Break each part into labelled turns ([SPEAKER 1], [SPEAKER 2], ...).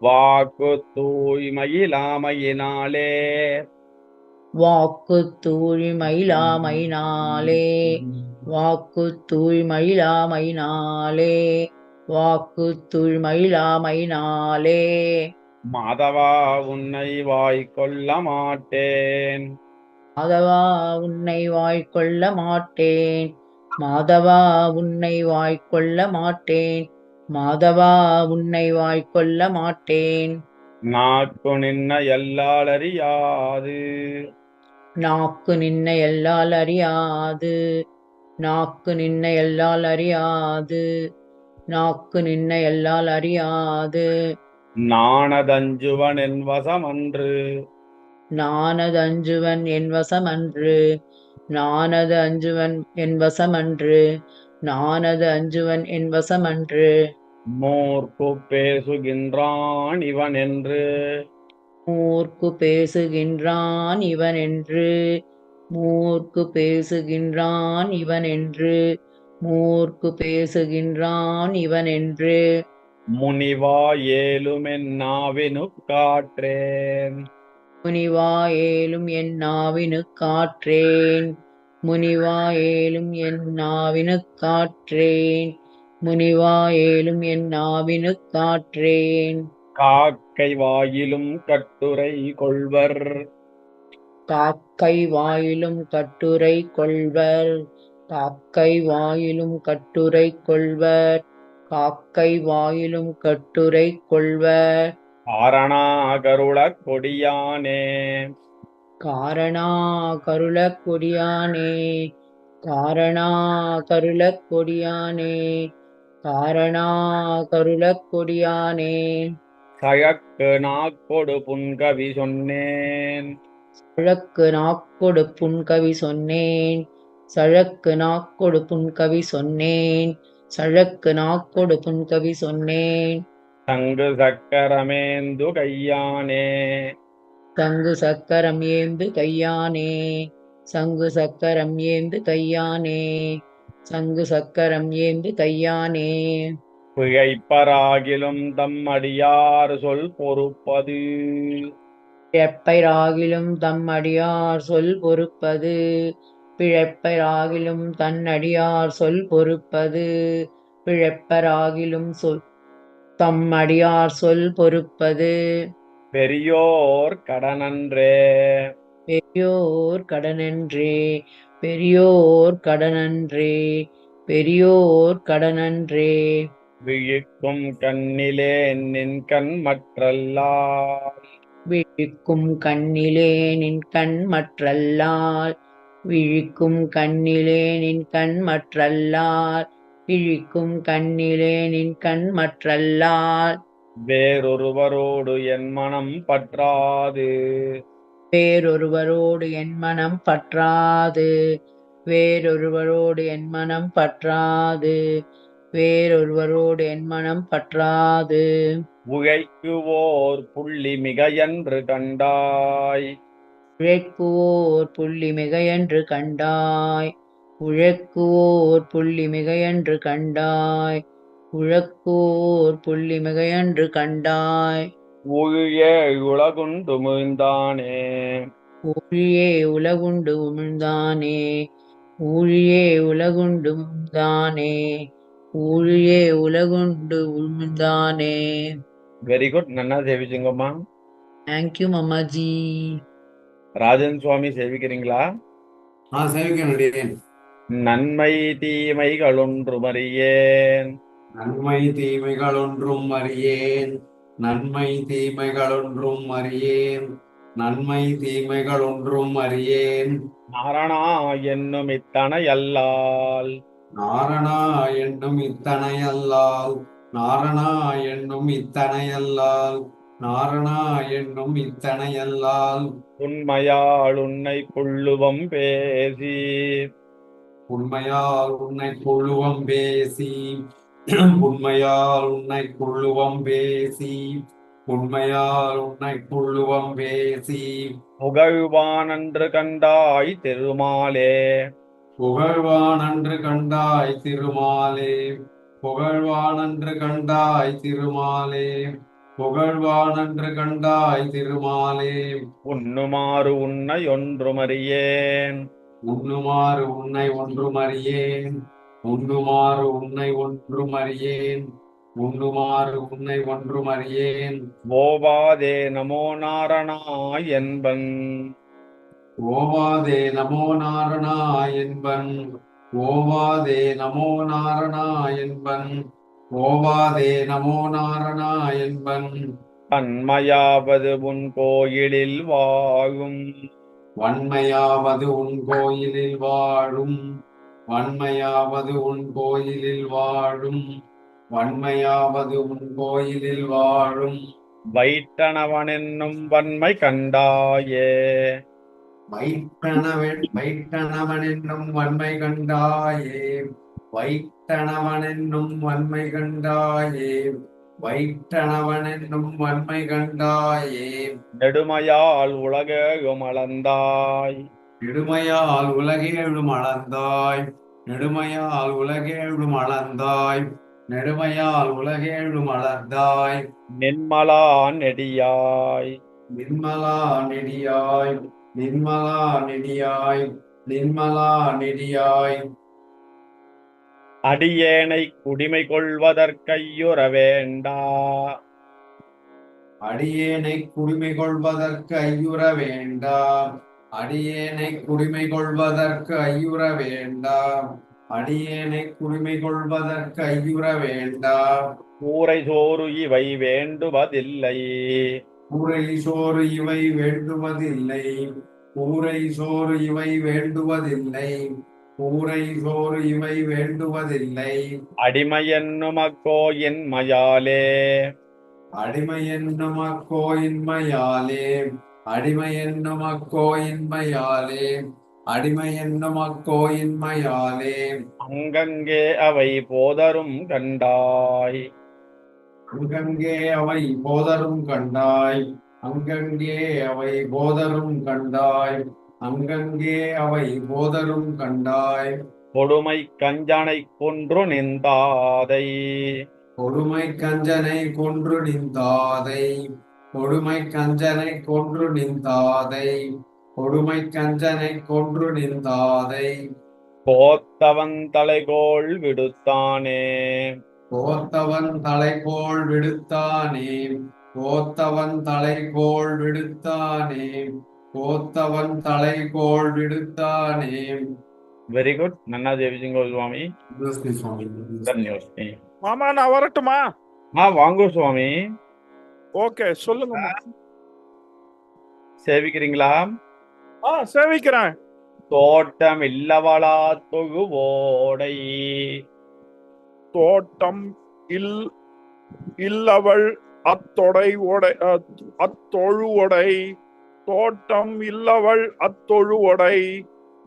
[SPEAKER 1] வாக்கு தூய்மையிலாமையினாலே.
[SPEAKER 2] வாக்கு தூய்மையிலாமையினாலே. வாக்கு தூய்மையிலாமையினாலே. வாக்கு தூய்மையிலாமையினாலே.
[SPEAKER 1] மாதவா உன்னை வாய்க்கொள்ள மாட்டேன்.
[SPEAKER 2] மாதவா உன்னை வாய்க்கொள்ள மாட்டேன். மாதவா உன்னை வாய்க்கொள்ள மாட்டேன். மாதவா உன்னை வாய்க்கொள்ள மாட்டேன்.
[SPEAKER 1] நாக்கு நின்ன எல்லாளறியாது
[SPEAKER 2] நாக்கு நின்ன எல்லால் அறியாது. நாக்கு நின்ன எல்லால் அறியாது. நாக்கு நின்ன எல்லால் அறியாது.
[SPEAKER 1] நாணதஞ்சுவன் என் வசமன்று.
[SPEAKER 2] நானது அஞ்சுவன் என் வசமன்று. நானது அஞ்சுவன் என் வசமன்று. நானது அஞ்சுவன் என் வசமன்று.
[SPEAKER 1] மூர்க்கு பேசுகின்றான் இவன் என்று
[SPEAKER 2] மூர்க்கு பேசுகின்றான் இவன் என்று மூர்க்கு பேசுகின்றான் இவன் என்று மூர்க்கு பேசுகின்றான் இவன் என்று
[SPEAKER 1] முனிவா ஏலுமென் நாவினு காற்றேன்.
[SPEAKER 2] முனிவா ஏலும் என் நாவினு காற்றேன். முனிவா ஏலும் என் நாவினு காற்றேன். முனிவா ஏலும் என் நாவினு காற்றேன்
[SPEAKER 1] காக்கை வாயிலும் கட்டுரை கொள்வர்.
[SPEAKER 2] காக்கை வாயிலும் கட்டுரை கொள்வர். காக்கை வாயிலும் கட்டுரை கொள்வர். காக்கை வாயிலும் கட்டுரை கொள்வர்.
[SPEAKER 1] காரணா கருள கொடியானே.
[SPEAKER 2] காரணா கருள கொடியானே. காரணா கருள கொடியானே. காரணா கருள கொடியானே
[SPEAKER 1] சழக்கு நாக்கொடு புன்கவி சொன்னேன்.
[SPEAKER 2] சழக்கு நாக்கொடு புன்கவி சொன்னேன். சழக்கு நாக்கொடு புன்கவி சொன்னேன். சழக்கு நாக்கொடு புன்கவி சொன்னேன்.
[SPEAKER 1] சங்கு சக்கரமேந்து கையானே.
[SPEAKER 2] சங்கு சக்கரம் ஏந்து கையானே. சங்கு சக்கரம் ஏந்து கையானே. சங்கு சக்கரம் ஏந்து கையானே
[SPEAKER 1] பிழைப்பராகிலும் தம் அடியார் சொல் பொறுப்பது.
[SPEAKER 2] பிழைப்பைராகிலும் தம் அடியார் சொல் பொறுப்பது. பிழைப்பைராகிலும் தன் அடியார் சொல் பொறுப்பது. பிழைப்பராகிலும் சொல் தம் அடியார் சொல் பொறுப்பது.
[SPEAKER 1] பெரியோர் கடனன்றே.
[SPEAKER 2] பெரியோர் கடனன்றே. பெரியோர் கடனன்றே பெரியோர் கடனன்றே.
[SPEAKER 1] விழிக்கும் கண்ணிலே நின் கண் மற்றல்லால்.
[SPEAKER 2] விழிக்கும் கண்ணிலே நின் கண் மற்றல்லால். விழிக்கும் கண்ணிலே நின் கண் மற்றல்லால். விழிக்கும் கண்ணிலே நின் கண் மற்றல்லால்.
[SPEAKER 1] வேறொருவரோடு என் மனம் பற்றாது.
[SPEAKER 2] வேறொருவரோடு என் மனம் பற்றாது. வேறொருவரோடு என் மனம் பற்றாது. வேறொருவரோடு என் மனம் பற்றாது.
[SPEAKER 1] உழைக்குவோர் புள்ளி மிக என்று கண்டாய்.
[SPEAKER 2] உழைக்குவோர் புள்ளி மிகையென்று கண்டாய். உழைக்குவோர் புள்ளி மிகையென்று கண்டாய். உழக்குவோர் புள்ளி மிகையென்று கண்டாய்.
[SPEAKER 1] ஊழியே உலகுண்டு முழ்ந்தானே
[SPEAKER 2] ஊழியே உலகுண்டு உமிழ்ந்தானே. ஊழியே உலகுண்டு உமிழ்ந்தானே. ஊழியே உலகுண்டு உமிழ்ந்தானே.
[SPEAKER 1] வெரி குட் நன்னா சேவிச்சுங்கம்மா.
[SPEAKER 2] தேங்க்யூ மம்மாஜி
[SPEAKER 1] ராஜன் சுவாமி சேவிக்கிறீங்களா?
[SPEAKER 3] ஆ சேவிக்கணும்
[SPEAKER 1] நன்மை தீமைகள் ஒன்றும் அறியேன்.
[SPEAKER 3] நன்மை தீமைகள் ஒன்றும் அறியேன். நன்மை தீமைகள் ஒன்றும் அறியேன். நன்மை தீமைகள் ஒன்றும் அறியேன்.
[SPEAKER 1] நாரணா என்னும் இத்தனை அல்லால்
[SPEAKER 3] நாரணா என்னும் இத்தனை அல்லால் நாரணா என்னும் இத்தனை அல்லால் நாரணா என்னும் இத்தனை அல்லால்
[SPEAKER 1] உண்மையால் உன்னை புள்ளுவம் பேசி.
[SPEAKER 3] உண்மையால் உன்னை கொள்ளுவம் பேசி. உண்மையால் உன்னை கொள்ளுவம் பேசி உண்மையால் உன்னை கொள்ளுவம் பேசி.
[SPEAKER 1] புகழ்வான் அன்று கண்டாய் திருமாலே.
[SPEAKER 3] புகழ்வான் அன்று கண்டாய் திருமாலே. புகழ்வான் அன்று கண்டாய் திருமாலே. புகழ்வானன்று கண்டாய் திருமாலே.
[SPEAKER 1] உண்ணுமாறு உன்னை ஒன்றுமறியேன்.
[SPEAKER 3] உண்ணுமாறு உன்னை ஒன்றும் அறியேன் உண்ணுமாறு உன்னை ஒன்றும் அறியேன் உண்ணுமாறு உன்னை ஒன்றும் அறியேன்.
[SPEAKER 1] ஓவாதே நமோ நாரணாய் என்பன்.
[SPEAKER 3] ஓவாதே நமோ நாரணா என்பன். ஓவாதே நமோ நாரணா என்பன். ஓவாதே நமோ நாரணா என்பன்.
[SPEAKER 1] தன்மையாவது உன் கோயிலில் வாழும்.
[SPEAKER 3] வன்மையாவது உன் கோயிலில் வாழும். வன்மையாவது உன் கோயிலில் வாழும் வன்மையாவது உன் கோயிலில் வாழும்.
[SPEAKER 1] வைட்டனவன் என்னும் வன்மை கண்டாயே.
[SPEAKER 3] வைட்டனவன் என்னும் வன்மை கண்டாயே. வைட்டனவன் என்னும் வன்மை கண்டாயே. வைட்டனவன் என்னும் வன்மை கண்டாயே.
[SPEAKER 1] நெடுமையால் அளந்தாய்
[SPEAKER 3] நெடுமையால் உலகேழும் அளந்தாய். நெடுமையால் உலகேழும் அளந்தாய். நெடுமையால் உலகேழும் அளந்தாய்.
[SPEAKER 1] நின்மலா நெடியாய்.
[SPEAKER 3] நிர்மலா நெடியாய். நிர்மலா நெடியாய். நிர்மலா நெடியாய்.
[SPEAKER 1] அடியேனை குடிமை கொள்வதற்கையுற வேண்டா
[SPEAKER 3] அடியேனை குடிமை கொள்வதற்கு ஐயுற வேண்டாம் அடியேனை குடிமை கொள்வதற்கு ஐயுற வேண்டாம். அடியேனை குடிமை கொள்வதற்கு ஐயுற வேண்டாம்.
[SPEAKER 1] கூரை சோறு இவை வேண்டுவதில்லை.
[SPEAKER 3] கூரை சோறு இவை வேண்டுவதில்லை. கூரை சோறு இவை வேண்டுவதில்லை. கூரை சோறு இவை வேண்டுவதில்லை.
[SPEAKER 1] அடிமை என்னும் அக்கோயின் மயாலே.
[SPEAKER 3] அடிமை என்னும் அக்கோயின்மையாலே அடிமை என்னும் அக்கோயின்மையாலே அடிமை என்னும் அக்கோயின்மையாலே.
[SPEAKER 1] அங்கங்கே அவை போதரும் கண்டாய்.
[SPEAKER 3] அங்கங்கே அவை போதரும் கண்டாய். அங்கங்கே அவை போதரும் கண்டாய். அங்கங்கே அவை போதரும் கண்டாய்.
[SPEAKER 1] கொடுமை கஞ்சனை கொன்று நின்றாதை.
[SPEAKER 3] கொடுமை கஞ்சனை கொன்று நின்றாதை. கொடுமை கஞ்சனை கொன்று நின்றாதை. கொடுமை கஞ்சனை கொன்று நின்றாதை.
[SPEAKER 1] கோத்தவன் தலைகோள் விடுத்தானே.
[SPEAKER 3] கோத்தவன் தலைகோள் விடுத்தானே. கோத்தவன் தலைகோள் விடுத்தானே. கோத்தவன் தலைகோள் விடுத்தானே.
[SPEAKER 1] வெரி குட் நன்னா ஜெயிச்சிங்கோ சுவாமி தன்யோஸ்மி
[SPEAKER 4] மாமா நான் வரட்டுமா?
[SPEAKER 1] ஆ வாங்கோ சுவாமி.
[SPEAKER 4] ஓகே சொல்லுங்க
[SPEAKER 1] சேவிக்கிறீங்களா?
[SPEAKER 4] ஆ சேவிக்கிறேன்.
[SPEAKER 1] தோட்டம் இல்லவளா தொழுவோடை.
[SPEAKER 4] தோட்டம் இல் இல்லவள் அத்தொடை ஒடை அத்- அத்தொழு ஒடை தோட்டம் இல்லவள் அத்தொழு ஒடை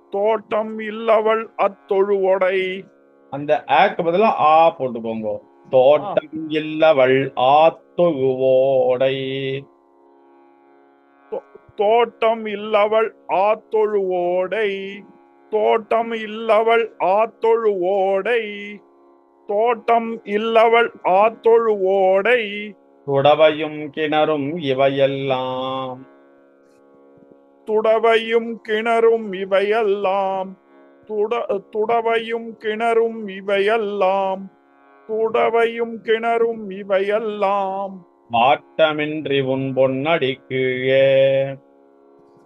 [SPEAKER 4] தோட்டம் இல்லவள் அத்தொழு ஒடை
[SPEAKER 1] அந்த ஆக்கு பதிலா ஆ போட்டுக்கோங்க. தோட்டம் இல்லவள் ஆத்தொழுவோடை.
[SPEAKER 4] தோட்டம் இல்லவள் ஆத்தொழு ஓடை தோட்டம் இல்லவள் ஆத்தொழு ஓடை தோட்டம் இல்லவள் ஆத்தொழு ஓடை
[SPEAKER 1] துடவையும் கிணறும் இவையெல்லாம்.
[SPEAKER 4] துடவையும் கிணறும் இவையெல்லாம். துட துடவையும் கிணறும் இவையெல்லாம். துடவையும் கிணறும் இவையெல்லாம்.
[SPEAKER 1] வாட்டமின்றி உன் பொன்னடி கீழே.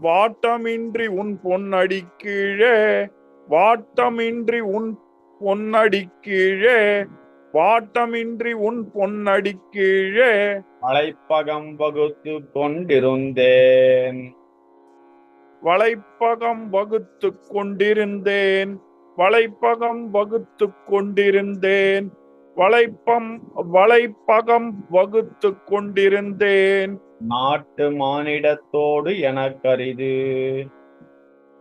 [SPEAKER 4] வாட்டமின்றி உன் பொன்னடி கீழே. வாட்டமின்றி உன் பொன்னடி கீழே. வாட்டமின்றி உன் பொன்னடி கீழே.
[SPEAKER 1] மலைப்பகம் வகுத்து கொண்டிருந்தேன்.
[SPEAKER 4] வளைப்பகம் வகுத்து கொண்டிருந்தேன். வளைப்பகம் வகுத்து கொண்டிருந்தேன். வளைப்பம் வளைப்பகம் வகுத்து கொண்டிருந்தேன்.
[SPEAKER 1] நாட்டு மானிடத்தோடு எனக்கரிது.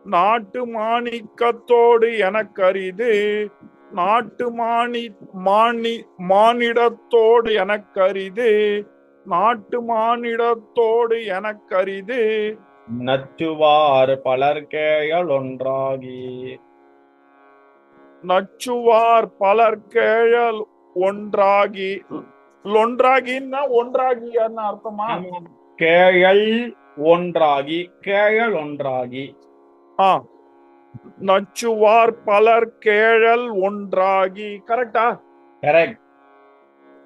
[SPEAKER 4] நாட்டு மாணிக்கத்தோடு எனக்கரிது. நாட்டு மாணி மாணி மானிடத்தோடு எனக்கரிது. நாட்டு மானிடத்தோடு எனக்கரிது.
[SPEAKER 1] நச்சுவார் பலர் கேழல் ஒன்றாகி.
[SPEAKER 4] நச்சுவார் பலர் கேழல் ஒன்றாகி ஒன்றாகின்னு அர்த்தமா?
[SPEAKER 1] ஆமா. கேயல் ஒன்றாகி கேயல் ஒன்றாகி.
[SPEAKER 4] ஆ. நச்சுவார் பலர் கேழல் ஒன்றாகி. கரெக்டா?
[SPEAKER 1] கரெக்ட்.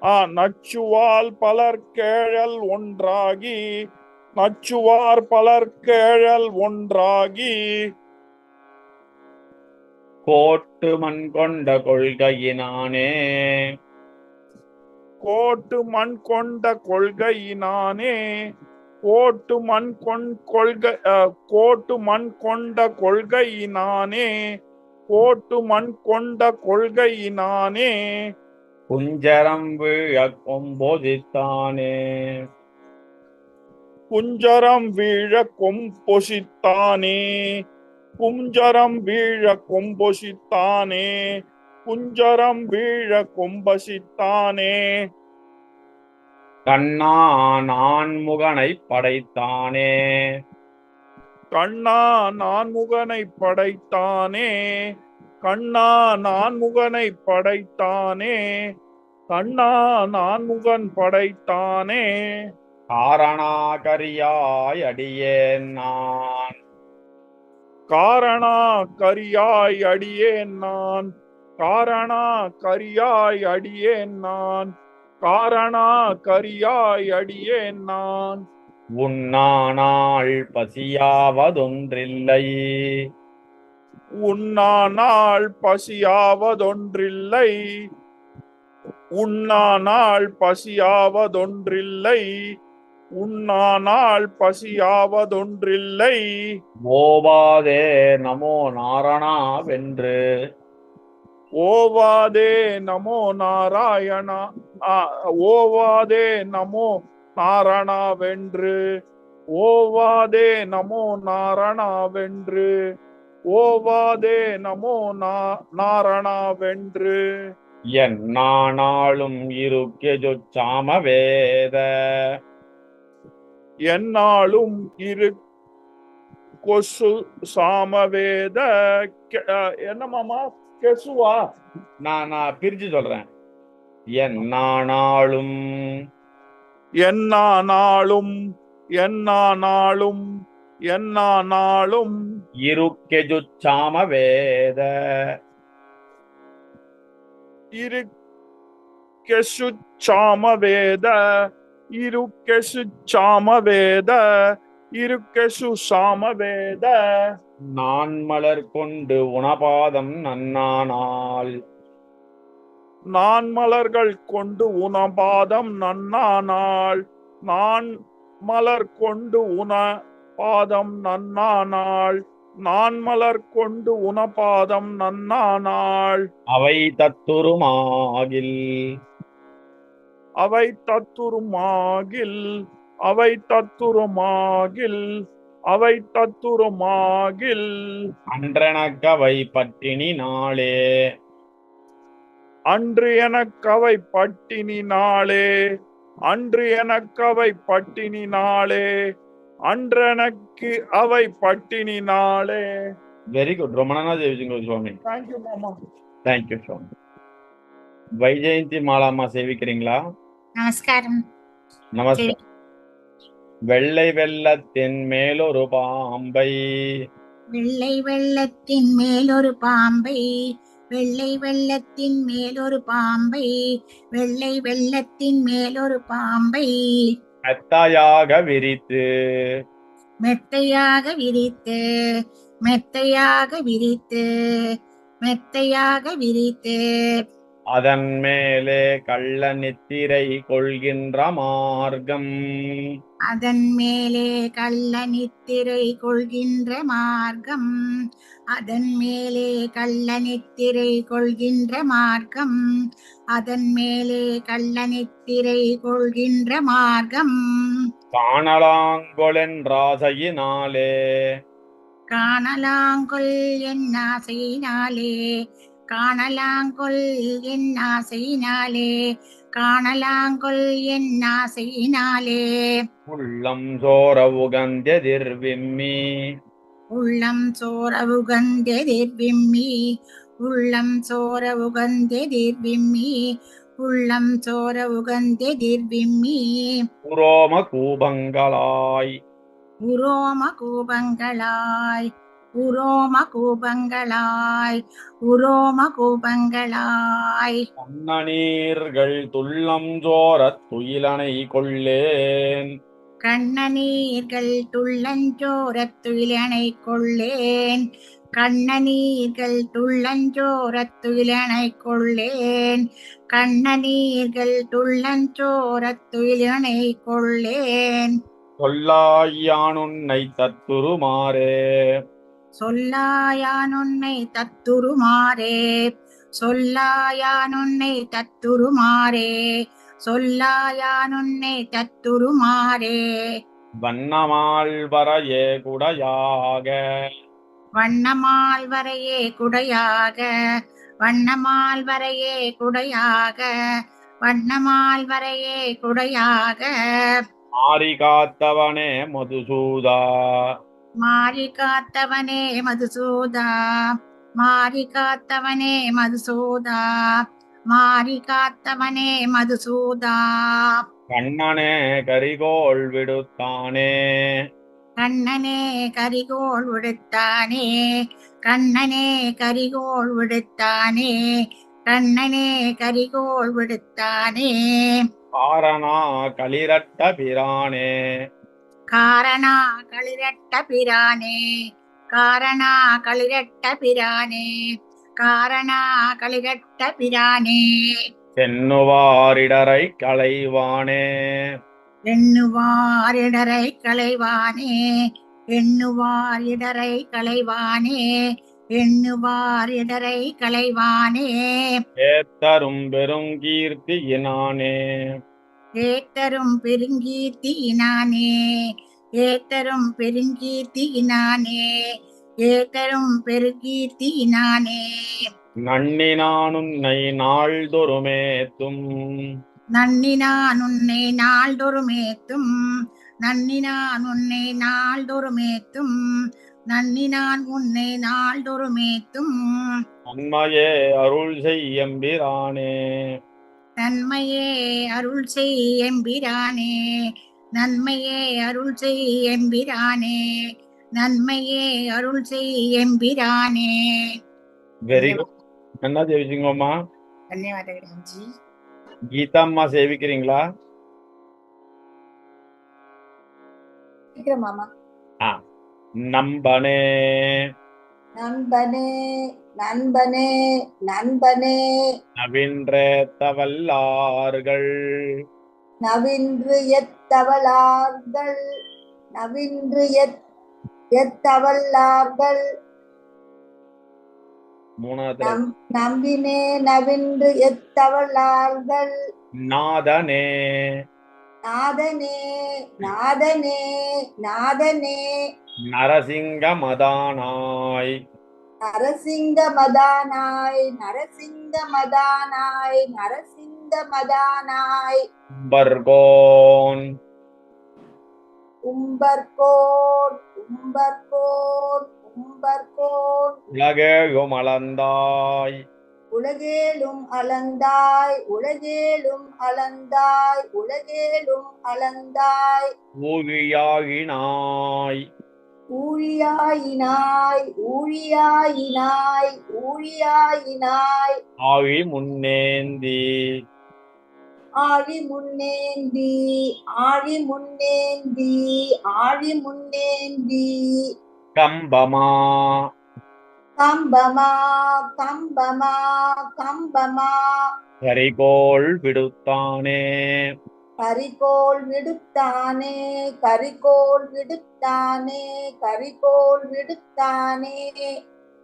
[SPEAKER 4] ஆ நச்சுவால் பலர் கேழல் ஒன்றாகி நச்சுவார் பலர் கேழல் ஒன்றாகி
[SPEAKER 1] கோட்டு மண் கொண்ட கொள்கையினானே.
[SPEAKER 4] கோட்டு மண் கொண்ட கொள்கையினானே. கோட்டு மண் கொண் கொள்கை கோட்டு மண் கொண்ட கொள்கையினானே. கோட்டு மண் கொண்ட கொள்கையினானே.
[SPEAKER 1] குஞ்சரம் வீழ கொம்போதித்தானே
[SPEAKER 4] குஞ்சரம் வீழ கொம்பொசித்தானே குஞ்சரம் வீழ கொம்பொசித்தானே குஞ்சரம் வீழ கொம்பசித்தானே.
[SPEAKER 1] கண்ணா நான் முகனை படைத்தானே.
[SPEAKER 4] கண்ணா நான்முகனை படைத்தானே கண்ணா நான்முகனை படைத்தானே கண்ணா நான்முகன் படைத்தானே.
[SPEAKER 1] காரணா கரியாய் அடியேன் நான்.
[SPEAKER 4] காரணா கரியாய் அடியேன் நான். காரணா கரியாய் அடியேன் நான். காரணா கரியாய் அடியேன் நான்.
[SPEAKER 1] உண்ணானால் பசியாவதொன்றில்லை.
[SPEAKER 4] உண்ணானால் பசியாவதொன்றில்லை. உண்ணானால் பசியாவதொன்றில்லை. உண்ணானால் பசியாவதொன்றில்லை.
[SPEAKER 1] ஓவாதே நமோ நாரணா வென்று
[SPEAKER 4] ஓவாதே நமோ நாராயணா ஓவாதே நமோ நாரணாவென்று ஓவாதே நமோ நாரணாவென்று ஓவாதே நமோ நா நாரணாவென்று
[SPEAKER 1] என்னானாலும் இருக்கெஜு சாமவேத.
[SPEAKER 4] என்னாலும் இரு கொசு சாமவேத கெ- அ, என்ன மாமா? கெசுவா?
[SPEAKER 1] நான் நான் பிரிச்சு சொல்றேன். என்னானாலும்.
[SPEAKER 4] என்னா நாளும் என்னா நாளும் என்னா நாளும்
[SPEAKER 1] இருக்கெஜு சாமவேத.
[SPEAKER 4] இரு கெசு சாமவேத. இரு கெசு சாமவேத இரு கெசு சாமவேத.
[SPEAKER 1] நான் மலர் கொண்டு உணபாதம் நன்னானால்.
[SPEAKER 4] நான் மலர்கள் கொண்டு உணபாதம் நன்னானால். நான் மலர் கொண்டு உண பாதம் நன்னானால். நான் மலர் கொண்டு உணபாதம் நன்னானால்.
[SPEAKER 1] அவை தத்துருமாகில்.
[SPEAKER 4] அவை தத்துருமாகில் அவை தத்துருமாகில் அவை தத்துருமாகில்.
[SPEAKER 1] அன்றனக்கவை பட்டினி நாளே.
[SPEAKER 4] அன்று எனக்கவை பட்டினினாளே அன்று எனக்கவை பட்டினினாளே அன்றெனக்கு அவை பட்டினினாளே
[SPEAKER 1] வெரி குட் ரொம்ப நல்லா ஜெயிச்சுங்க சுவாமி.
[SPEAKER 4] தேங்க்யூ மாமா.
[SPEAKER 1] Thank you Swami. வைஜெயந்தி மாலாமா சேவிக்கிறீங்களா?
[SPEAKER 5] நமஸ்காரம்.
[SPEAKER 1] நமஸ்காரம் வெள்ளை வெள்ளத்தின் மேலொரு பாம்பை.
[SPEAKER 5] வெள்ளை வெள்ளத்தின் மேலொரு பாம்பை. வெள்ளை வெள்ளத்தின் மேலொரு பாம்பை. வெள்ளை வெள்ளத்தின் மேலொரு பாம்பை.
[SPEAKER 1] மெத்தையாக விரித்து.
[SPEAKER 5] மெத்தையாக விரித்து. மெத்தையாக விரித்து. மெத்தையாக விரித்து.
[SPEAKER 1] அதன் மேலே கள்ள நித்திரை கொள்கின்ற மார்க்கம்.
[SPEAKER 5] அதன் மேலே கள்ள நித்திரை கொள்கின்ற மார்க்கம். அதன் மேலே கள்ள நித்திரை கொள்கின்ற மார்க்கம். அதன் மேலே கள்ள நித்திரை கொள்கின்ற மார்க்கம்.
[SPEAKER 1] காணலாங்கொலென்றாசையினாலே
[SPEAKER 5] காணலாங்கொல் என் ஆசையினாலே. காணலாங்கொல் என் ஆசையினாலே காணலாங்கொல் என் ஆசையினாலே.
[SPEAKER 1] உள்ளம் சோர உகந்தெதிர் விம்மி.
[SPEAKER 5] உள்ளம் சோர உகந்தெதிர் விம்மி. உள்ளம் சோர உகந்தெதிர் விம்மி. உள்ளம் சோர உகந்தெதிர் விம்மி.
[SPEAKER 1] உரோம கூபங்களாய்.
[SPEAKER 5] உரோம கூபங்களாய். உரோம கூபங்களாய் உரோம கூபங்களாய்
[SPEAKER 1] கண்ணநீர்கள் துள்ளம் ஜோரத் துயிலனை கொள்ளேன்.
[SPEAKER 5] கண்ணநீர்கள் துள்ளஞ்சோரத் துயிலனை கொள்ளேன். கண்ணநீர்கள் துள்ளஞ்சோரத் துயிலனை கொள்ளேன். கண்ணநீர்கள் துள்ளஞ்சோரத் துயிலனை கொள்ளேன்.
[SPEAKER 1] சொல்லாயானுன்னை தத்துருமாறே.
[SPEAKER 5] சொல்லாயானுன்னை தத்துருமாறே சொல்லாயானுன்னை தத்துருமாறே சொல்லாயானுன்னை தத்துருமாறே.
[SPEAKER 1] வண்ணமால் வரையே குடையாக.
[SPEAKER 5] வண்ணமால் வரையே குடையாக வண்ணமால் வரையே குடையாக வண்ணமால் வரையே குடையாக.
[SPEAKER 1] ஆரி காத்தவனே மதுசூதா.
[SPEAKER 5] மாறி காத்தவனே மதுசூதா மாறி காத்தவனே மதுசூதா மாறி காத்தவனே மதுசூதா.
[SPEAKER 1] கண்ணனே கரிகோள் விடுத்தானே.
[SPEAKER 5] கண்ணனே கரிகோள் விடுத்தானே. கண்ணனே கரிகோள் விடுத்தானே. கண்ணனே கரிகோள் விடுத்தானே.
[SPEAKER 1] காரணா களிரட்ட பிரானே.
[SPEAKER 5] காரணா களிரட்ட பிரானே காரணா களிரட்ட பிரானே காரணா களிரட்ட பிரானே.
[SPEAKER 1] சென்னுவாரிடரை களைவானே.
[SPEAKER 5] எண்ணுவாரிடரை களைவானே எண்ணுவாரிடரை களைவானே எண்ணுவாரிடரை களைவானே.
[SPEAKER 1] ஏத்தரும் பெரும் கீர்த்தியினானே
[SPEAKER 5] ஏத்தரும் பெருங்கீர்த்தியினானே ஏத்தரும் பெருங்கீர்த்தியினானே ஏத்தரும் பெருங்கீர்த்தியினானே
[SPEAKER 1] நன்னினான் உன்னை நாள்தொருமேத்தும்.
[SPEAKER 5] நன்னினான் உன்னை நாள்தொருமேத்தும். நன்னினான் உன்னை நாள்தொருமேத்தும். நன்னினான் உன்னை நாள்தொருமேத்தும்.
[SPEAKER 1] நன்மையே அருள் செய்யம்பிரானே
[SPEAKER 5] நன்மையே அருள் செய் எம்பிரானே. நன்மையே அருள் செய் எம்பிரானே. நன்மையே அருள் செய் எம்பிரானே.
[SPEAKER 1] வெரி குட் நல்லா ஜெயிச்சிங்கம்மா?
[SPEAKER 5] தன்யவாதகரஞ்சி கீதா
[SPEAKER 1] அம்மா சேவிக்கிறீங்களா?
[SPEAKER 6] மாமா ஆ
[SPEAKER 1] நம்பனே.
[SPEAKER 6] நண்பனே நண்பனே நண்பனே. நவின்று எத்தவளார்கள் நவின்று எத் எத்தவல்லார்கள்
[SPEAKER 1] மூணாவது
[SPEAKER 6] நம் நம்பினே நவின்று எத்தவளார்கள்
[SPEAKER 1] நாதனே.
[SPEAKER 6] நாதனே நாதனே நாதனே.
[SPEAKER 1] நரசிங்க மதானாய்
[SPEAKER 6] நரசிங்க மதானாய் நரசிங்க மதானாய் நரசிங்க மதானாய்
[SPEAKER 1] பர்கோன்
[SPEAKER 6] உம்பர்கோன் உம்பர்கோன் உம்பர்கோன்.
[SPEAKER 1] உலகேழும் அளந்தாய்
[SPEAKER 6] உலகேலும் அளந்தாய் உலகேலும் அளந்தாய் உலகேலும் அளந்தாய்.
[SPEAKER 1] ஊழியாகினாய்
[SPEAKER 6] ஊழியாயினாய் ஊழியாயினாய் ஊழியாயினாய்.
[SPEAKER 1] ஆழி முன்னேந்தி
[SPEAKER 6] ஆழி முன்னேந்தி ஆழி முன்னேந்தி ஆழி முன்னேந்தி
[SPEAKER 1] கம்பமா.
[SPEAKER 6] கம்பமா கம்பமா கம்பமா
[SPEAKER 1] கரிகோள் விடுத்தானே.
[SPEAKER 6] கரிகோல் விடுத்தானே கரிகோல் விடுத்தானே கரிகோல் விடுத்தானே.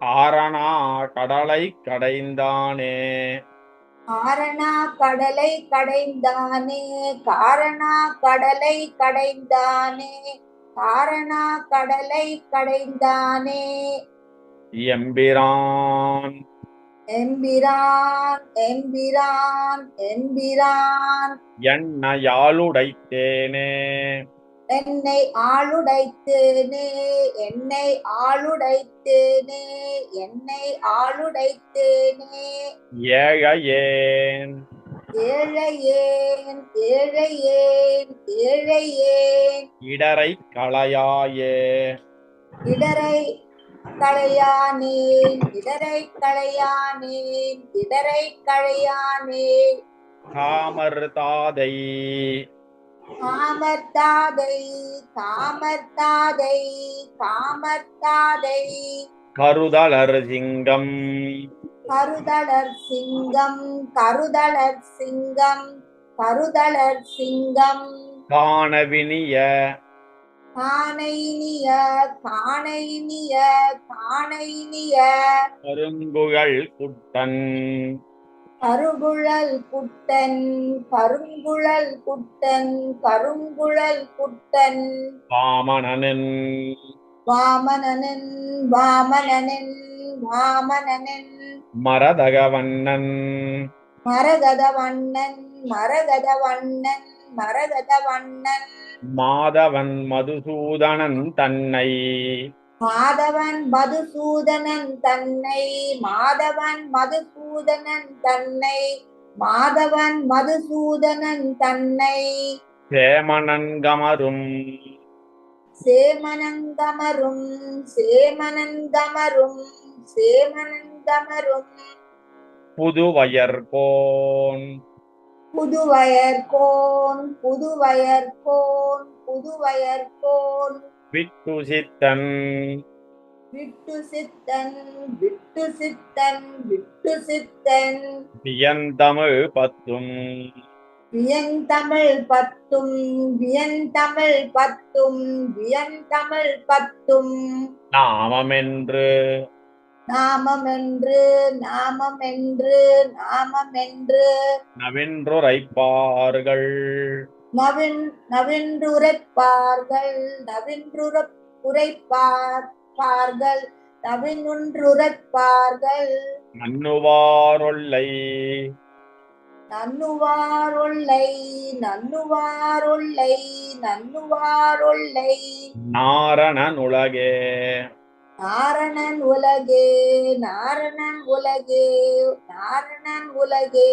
[SPEAKER 1] ஆரணா கடலை கடைந்தானே.
[SPEAKER 6] காரணா கடலை கடைந்தானே காரணா கடலை கடைந்தானே காரணா கடலை கடைந்தானே.
[SPEAKER 1] எம்பிரான்.
[SPEAKER 6] எம்பிரான் எம்பிரான் எம்பிரான்.
[SPEAKER 1] எண்ணெயாளுடைத்தேனே
[SPEAKER 6] என்னை ஆளுடைத்தேனே என்னை ஆளுடைத்தேனே என்னை ஆளுடைத்தேனே.
[SPEAKER 1] ஏழையேன்.
[SPEAKER 6] ஏழையேன் ஏழையேன் ஏழையேன்.
[SPEAKER 1] இடரை களையாயே.
[SPEAKER 6] இடரை களையானேன் இடரை களையானேன் இடரை களையானேன்
[SPEAKER 1] காமர் தாதை.
[SPEAKER 6] காமர்த்தாதை காமர்த்தாதை காமர்த்தாதை
[SPEAKER 1] கருதலர் சிங்கம்.
[SPEAKER 6] கருதலர் சிங்கம் கருதலர் சிங்கம் கருதலர் சிங்கம்.
[SPEAKER 1] காணவினிய
[SPEAKER 6] காணைனிய காணைனிய காணைனிய
[SPEAKER 1] கருங்குழல் குட்டன்.
[SPEAKER 6] கருங்குழல் குட்டன் கருங்குழல் குட்டன் கருங்குழல் குட்டன்.
[SPEAKER 1] வாமனனின்.
[SPEAKER 6] வாமனனின் வாமனனின் வாமனனின்.
[SPEAKER 1] மரதகவண்ணன்.
[SPEAKER 6] மரகதவண்ணன் மரகதவண்ணன். மரகதவண்ணன்.
[SPEAKER 1] மாதவன் மதுசூதனன் தன்னை.
[SPEAKER 6] மாதவன் மதுசூதனன் தன்னை. மாதவன் மதுசூதனன் தன்னை. மாதவன் மதுசூதனன் தன்னை.
[SPEAKER 1] சேமனன் கமரும்
[SPEAKER 6] சேமனங்கமரும் சேமனங்கமரும் சேமனங்கமரும்
[SPEAKER 1] புதுவயர்கோன்.
[SPEAKER 6] புதுவயர்கோன் புதுவயர்கோன் புதுவயர்கோன்.
[SPEAKER 1] விட்டு சித்தன்
[SPEAKER 6] விட்டு சித்தன் விட்டு சித்தன் விட்டு சித்தன்
[SPEAKER 1] வியந்தமிழ் பத்தும்.
[SPEAKER 6] வியந்தமிழ் பத்தும் வியந்தமிழ் பத்தும் வியந்தமிழ் பத்தும்.
[SPEAKER 1] நாமமென்று
[SPEAKER 6] நாமமென்று நாமமென்று நாமமென்று.
[SPEAKER 1] நவென்றுரைப்பார்கள்.
[SPEAKER 6] நவின் நவின்றுரைப்பார்கள். நவின்றுர உரைப்பார்கள் நவினுன்றுரைப்பார்கள்
[SPEAKER 1] நன்னுவாரொல்லை
[SPEAKER 6] நன்னுவாரொல்லை நன்னுவாரொல்லை நன்னுவாரொல்லை
[SPEAKER 1] நாரணன் உலகே
[SPEAKER 6] நாரணன் உலகே நாரணன் உலகே நாரணன் உலகே.